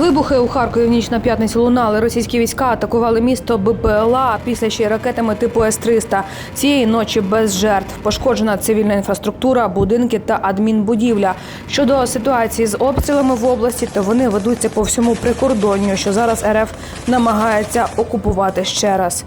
Вибухи у Харкові в ніч на п'ятницю лунали. Російські війська атакували місто БПЛА після ще й ракетами типу С-300. Цієї ночі без жертв. Пошкоджена цивільна інфраструктура, будинки та адмінбудівля. Щодо ситуації з обстрілами в області, то вони ведуться по всьому прикордонню, що зараз РФ намагається окупувати ще раз.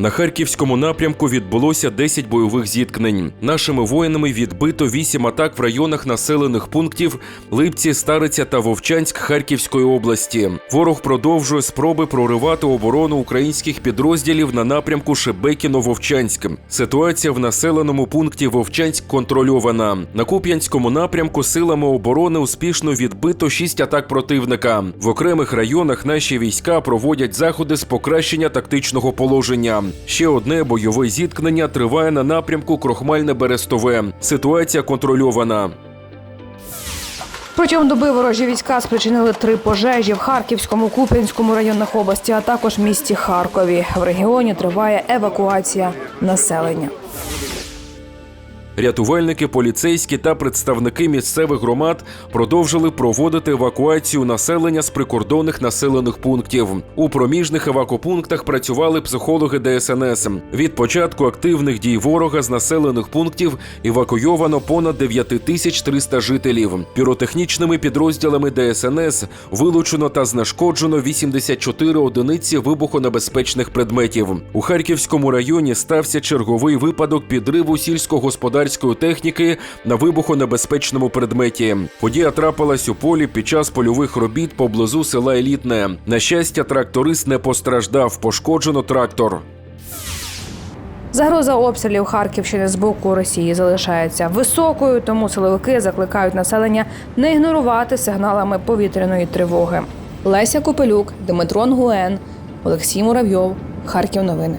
На харківському напрямку відбулося 10 бойових зіткнень. Нашими воїнами відбито 8 атак в районах населених пунктів Липці, Стариця та Вовчанськ Харківської області. Ворог продовжує спроби проривати оборону українських підрозділів на напрямку Шебекіно-Вовчанськ. Ситуація в населеному пункті Вовчанськ контрольована. На Куп'янському напрямку силами оборони успішно відбито 6 атак противника. В окремих районах наші війська проводять заходи з покращення тактичного положення. Ще одне бойове зіткнення триває на напрямку Крохмальне-Берестове. Ситуація контрольована. Протягом доби ворожі війська спричинили три пожежі в Харківському, Куп'янському районах області, а також місті Харкові. В регіоні триває евакуація населення. Рятувальники, поліцейські та представники місцевих громад продовжили проводити евакуацію населення з прикордонних населених пунктів. У проміжних евакопунктах працювали психологи ДСНС. Від початку активних дій ворога з населених пунктів евакуйовано понад 9300 жителів. Піротехнічними підрозділами ДСНС вилучено та знешкоджено 84 одиниці вибухонебезпечних предметів. У Харківському районі стався черговий випадок підриву сільськогосподарської техніки на вибухонебезпечному предметі. Подія трапилась у полі під час польових робіт поблизу села Елітне. На щастя, тракторист не постраждав, пошкоджено трактор. Загроза обстрілів Харківщини з боку Росії залишається високою, тому силовики закликають населення не ігнорувати сигналами повітряної тривоги. Леся Копелюк, Дмитро Нгуен, Олексій Муравйов, Харків. Новини.